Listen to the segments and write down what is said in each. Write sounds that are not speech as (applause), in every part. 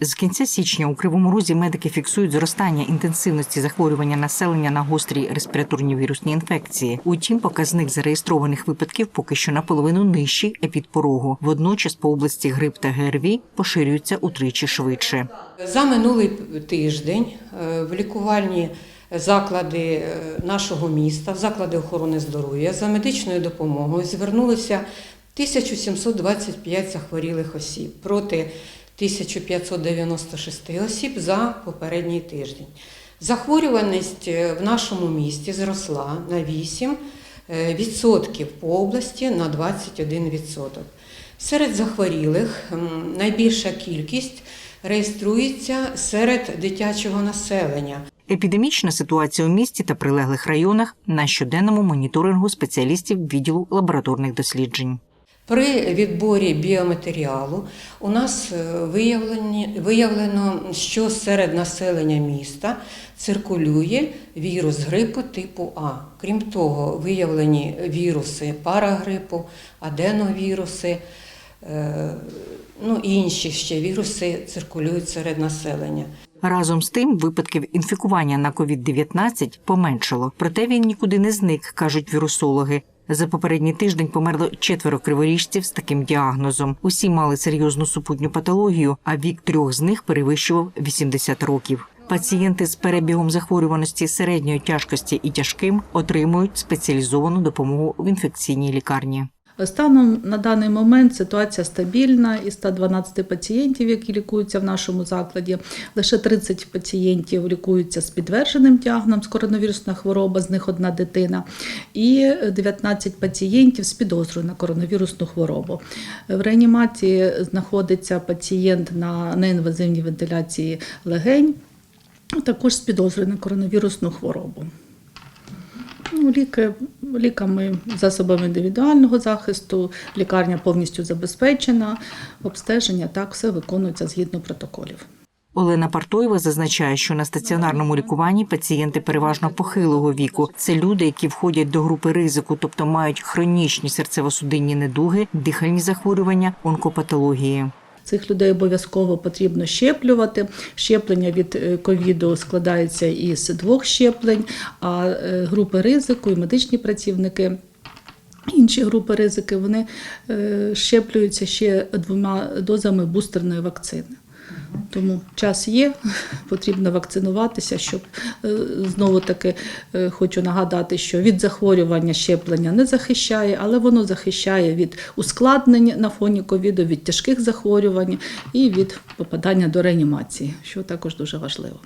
З кінця січня у Кривому Розі медики фіксують зростання інтенсивності захворювання населення на гострі респіраторні вірусні інфекції. Утім, показник зареєстрованих випадків поки що наполовину нижчий епідпорогу. Водночас по області грип та ГРВІ поширюються утричі швидше. За минулий тиждень е, в лікувальні заклади е, нашого міста, в заклади охорони здоров'я за медичною допомогою звернулося 1725 захворілих осіб проти 1596 осіб за попередній тиждень. Захворюваність е, в нашому місті зросла на 8 е, відсотків по області на 21 відсоток. Серед захворілих найбільша кількість реєструється серед дитячого населення. Епідемічна ситуація у місті та прилеглих районах на щоденному моніторингу спеціалістів відділу лабораторних досліджень. При відборі біоматеріалу у нас е, виявлено, що серед населення міста циркулює вірус грипу типу А. Крім того, виявлені віруси парагрипу, аденовіруси, е, ну інші ще віруси циркулюють серед населення. Разом з тим, випадків інфікування на COVID-19 поменшало, проте він нікуди не зник, кажуть вірусологи. За попередній тиждень померло четверо криворіжців з таким діагнозом. Усі мали серйозну супутню патологію, а вік трьох з них перевищував 80 років. Пацієнти з перебігом захворюваності середньої тяжкості і тяжким отримують спеціалізовану допомогу в інфекційній лікарні. Станом на даний момент ситуація стабільна. Із 112 пацієнтів, які лікуються в нашому закладі, лише 30 пацієнтів лікуються з підтвердженим діагнозом коронавірусна хвороба, з них одна дитина, і 19 пацієнтів з підозрою на коронавірусну хворобу. В реанімації знаходиться пацієнт на неінвазивній вентиляції легень, також з підозрою на коронавірусну хворобу. Ну, ліки, ліками, засобами індивідуального захисту, лікарня повністю забезпечена, обстеження так все виконується згідно протоколів. Олена Партоєва зазначає, що на стаціонарному лікуванні пацієнти переважно похилого віку. Це люди, які входять до групи ризику, тобто мають хронічні серцево-судинні недуги, дихальні захворювання, онкопатології. Цих людей обов'язково потрібно щеплювати. Щеплення від е, ковіду складається із двох щеплень, а е, групи ризику і медичні працівники. Інші групи ризики вони е, щеплюються ще двома дозами бустерної вакцини. Тому час є, (laughs) потрібно вакцинуватися, щоб е, знову таки е, хочу нагадати, що від захворювання щеплення не захищає, але воно захищає від ускладнень на фоні ковіду, від тяжких захворювань і від попадання до реанімації, що також дуже важливо.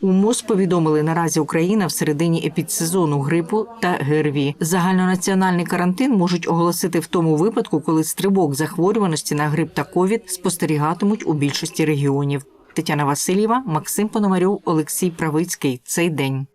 У МОЗ повідомили, наразі Україна в середині епідсезону грипу та ГРВІ. Загальнонаціональний карантин можуть оголосити в тому випадку, коли стрибок захворюваності на грип та ковід спостерігатимуть у більшості регіонів. Тетяна Васильєва, Максим Пономарьов, Олексій Правицький. Цей день.